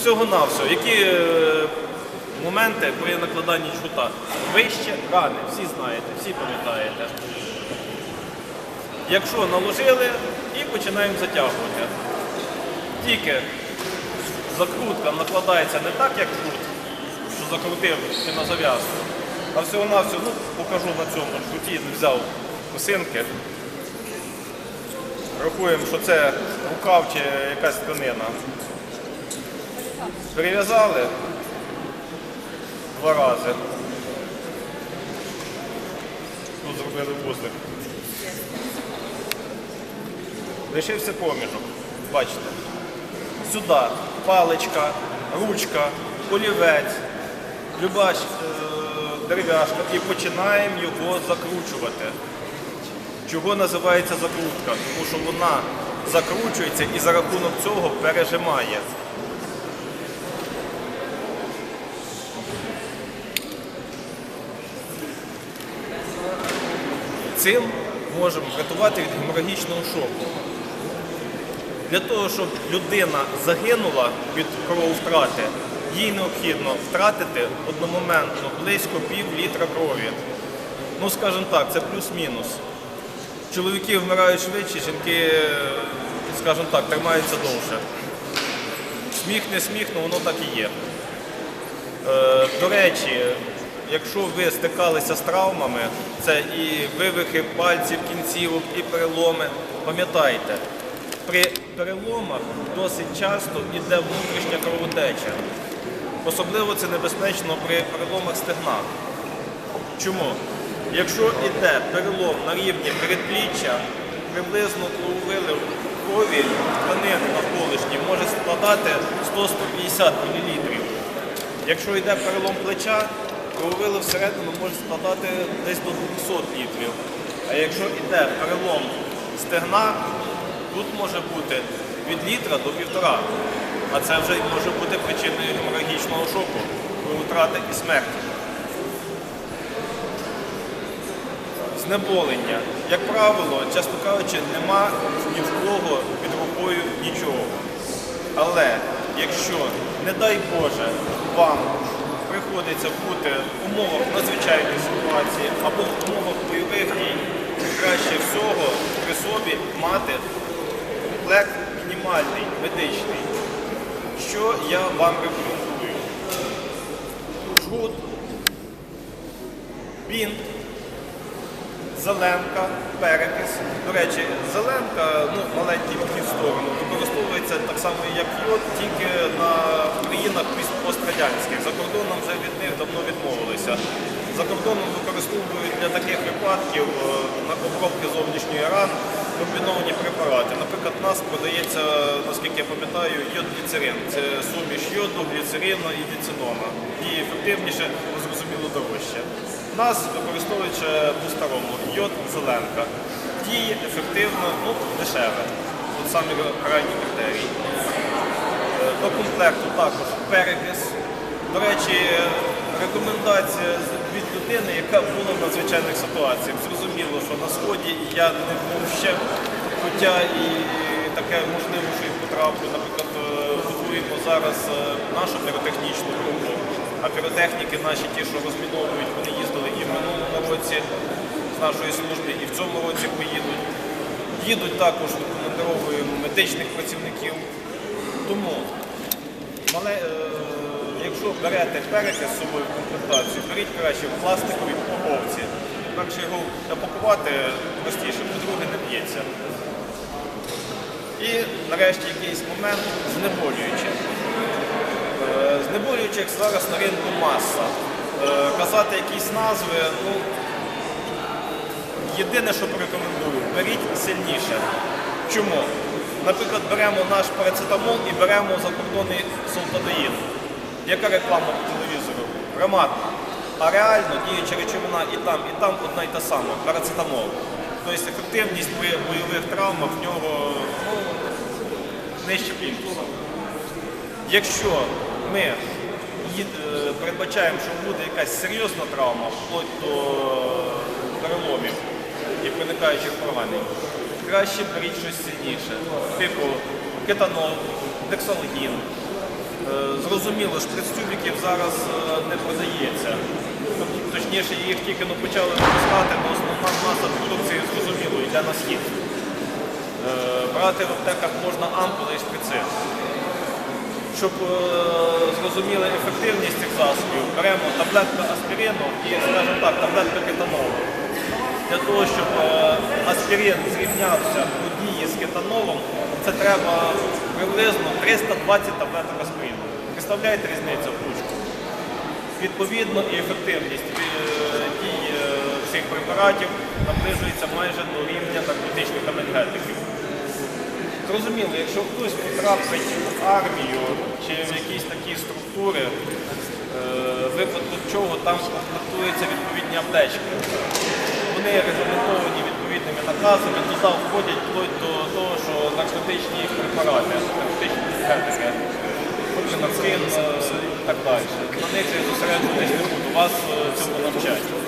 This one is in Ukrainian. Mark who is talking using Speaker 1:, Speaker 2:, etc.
Speaker 1: Всього-навсього. Які е, моменти при накладанні жгута? Вище рани, всі знаєте, всі пам'ятаєте. Якщо наложили і починаємо затягувати. Тільки закрутка накладається не так, як жгут, що закрутив чи на зав'язку, а всього-навсього, ну, покажу на цьому жгуті, взяв косинки. Рахуємо, що це рукав чи якась тканина. Перев'язали два рази. Тут зробили вузлик. Лишився проміжок. Бачите. Сюди паличка, ручка, олівець, люба е, дерев'яшка і починаємо його закручувати. Чого називається закрутка? Тому що вона закручується і за рахунок цього пережимає. Цим можемо врятувати від геморрагічного шоку. Для того, щоб людина загинула від крововтрати, їй необхідно втратити одномоментно близько пів літра крові. Ну, скажімо так, це плюс-мінус. Чоловіки вмирають швидше, жінки, скажімо так, тримаються довше. Сміх не сміх, але воно так і є. Е, до речі, якщо ви стикалися з травмами, це і вивихи пальців, кінцівок, і переломи, пам'ятайте, при переломах досить часто йде внутрішня кровотеча. Особливо це небезпечно при переломах стегна. Чому? Якщо йде перелом на рівні передпліччя, приблизно половини крові тканин навколишні може складати 100-150 мл. Якщо йде перелом плеча, крововили всередину може складати десь до 200 літрів. А якщо йде перелом стегна, тут може бути від літра до півтора. А це вже може бути причиною геморрагічного шоку, кровотрати і смерті. Знеболення. Як правило, часто кажучи, нема ні в кого під рукою нічого. Але якщо, не дай Боже, вам приходиться бути в умовах надзвичайної ситуації або в умовах бойових дій, краще всього при собі мати комплект мінімальний, медичний. Що я вам рекомендую? Жгут, бінт, зеленка, перекис. До речі, зеленка, ну, маленький відхід в сторону, використовується так само, як йод, тільки на країнах пострадянських. За кордоном вже від них давно відмовилися. За кордоном використовують для таких випадків е, на обробки зовнішньої ран комбіновані препарати. Наприклад, у нас продається, наскільки я пам'ятаю, йод-гліцерин. Це суміш йоду, гліцерину і діцинона. І ефективніше, зрозуміло, дорожче. У нас використовується по-старому йод зеленка. Діє ефективно, ну, дешеве. Тут самі крайні критерії. Е, До комплекту також перекис. До речі, рекомендація людини, яка була в надзвичайних ситуаціях. Зрозуміло, що на сході я не був ще, хоча і таке можливо, що і потраплю. Наприклад, е, готуємо зараз е, нашу піротехнічну групу, а піротехніки наші ті, що розміновують, вони їздили і в минулому році з нашої служби, і в цьому році поїдуть. Їдуть також командировуємо медичних працівників. Тому мале, е, якщо берете перекис з собою в комплектацію, беріть краще в пластиковій упаковці. Перше його напакувати простіше, по-друге, не б'ється. І нарешті якийсь момент знеболюючий. Е, Знеболюючих зараз на ринку маса. Е, Казати якісь назви, ну, єдине, що порекомендую, беріть сильніше. Чому? Наприклад, беремо наш парацетамол і беремо закордонний солтадеїн. Яка реклама по телевізору? Громадна. А реально діюча речовина і там, і там одна й та сама парацетамол. Тобто ефективність при бойових травмах в нього ну, нижче плінтуса. Якщо ми е, передбачаємо, що буде якась серйозна травма, вплоть до переломів і проникаючих поранень, краще беріть щось сильніше, типу кетанол, дексалгін, е, Зрозуміло, шприц-тюбіків зараз е, не продається. Тобто, Точніше, їх тільки ну, почали випускати, але основна маса продукції зрозуміло йде на схід. Е, Брати в аптеках можна ампули і шприци. Щоб е, зрозуміли ефективність цих засобів, беремо таблетку аспірину і, скажімо так, таблетку кетанолу. Для того, щоб е, аспірин зрівнявся у дії з кетанолом, це треба приблизно 320 таблеток аспірину. Представляєте різницю в кучку? Відповідно, і ефективність е, дії е, цих препаратів наближується майже до рівня наркотичних енергетиків. Зрозуміло, якщо хтось потрапить в армію чи в якісь такі структури, е, випадку чого там комплектуються відповідні аптечки. Вони регламентовані відповідними наказами, туди входять вплоть до того, що наркотичні препарати, наркотичні енергетики, наркин і так далі. На них не буду, вас в цьому навчать.